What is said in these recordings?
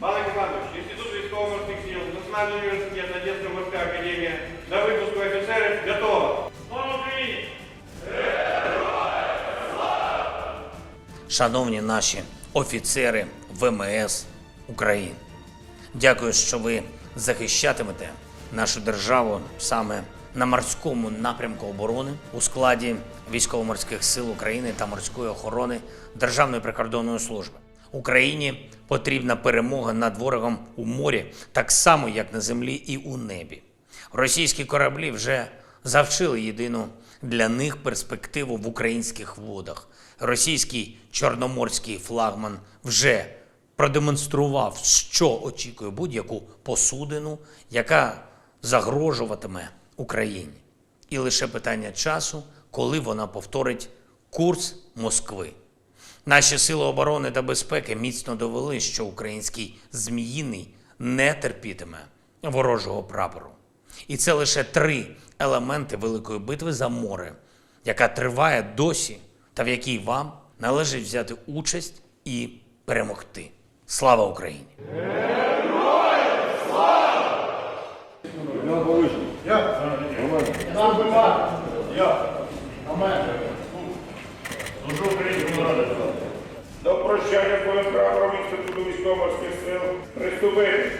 Павел Иванович, Институт військово-морских сил, Национальный университет, Одесская морская академия, до выпуска офицеров готово. Слава! Шановні наші офіцери ВМС України, дякую, що ви захищатимете нашу державу саме на морському напрямку оборони у складі військово-морських сил України та морської охорони Державної прикордонної служби. Україні потрібна перемога над ворогом у морі, так само як на землі і у небі. Російські кораблі вже завчили єдину для них перспективу в українських водах. Російський чорноморський флагман вже продемонстрував, що очікує будь-яку посудину, яка загрожуватиме Україні. І лише питання часу, коли вона повторить курс Москви. Наші сили оборони та безпеки міцно довели, що український зміїний не терпітиме ворожого прапору. І це лише три елементи великої битви за море, яка триває досі, та в якій вам належить взяти участь і перемогти. Слава Україні! До прощання з прапором Інституту військово-морських сил приступити.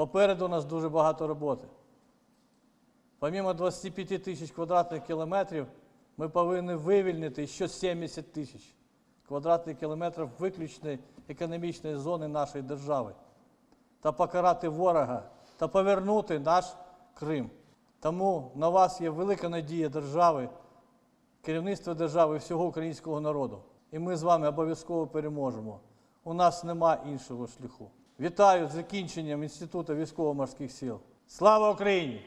Попереду у нас дуже багато роботи. Помімо 25 тисяч квадратних кілометрів, ми повинні вивільнити ще 70 тисяч квадратних кілометрів виключної економічної зони нашої держави та покарати ворога та повернути наш Крим. Тому на вас є велика надія держави, керівництва держави всього українського народу. І ми з вами обов'язково переможемо. У нас нема іншого шляху. Вітаю з закінченням Інституту військово-морських сил. Слава Україні!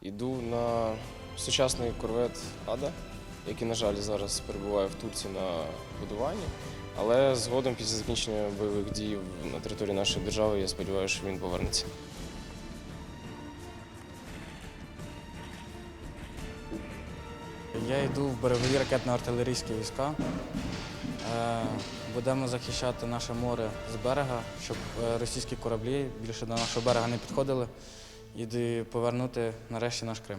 Іду на сучасний корвет Ада, який, на жаль, зараз перебуває в Турції на будуванні. Але згодом, після закінчення бойових дій на території нашої держави, я сподіваюся, що він повернеться. Я йду в берегові ракетно-артилерійські війська. Е, Будемо захищати наше море з берега, щоб е, російські кораблі більше до нашого берега не підходили і повернути нарешті наш Крим.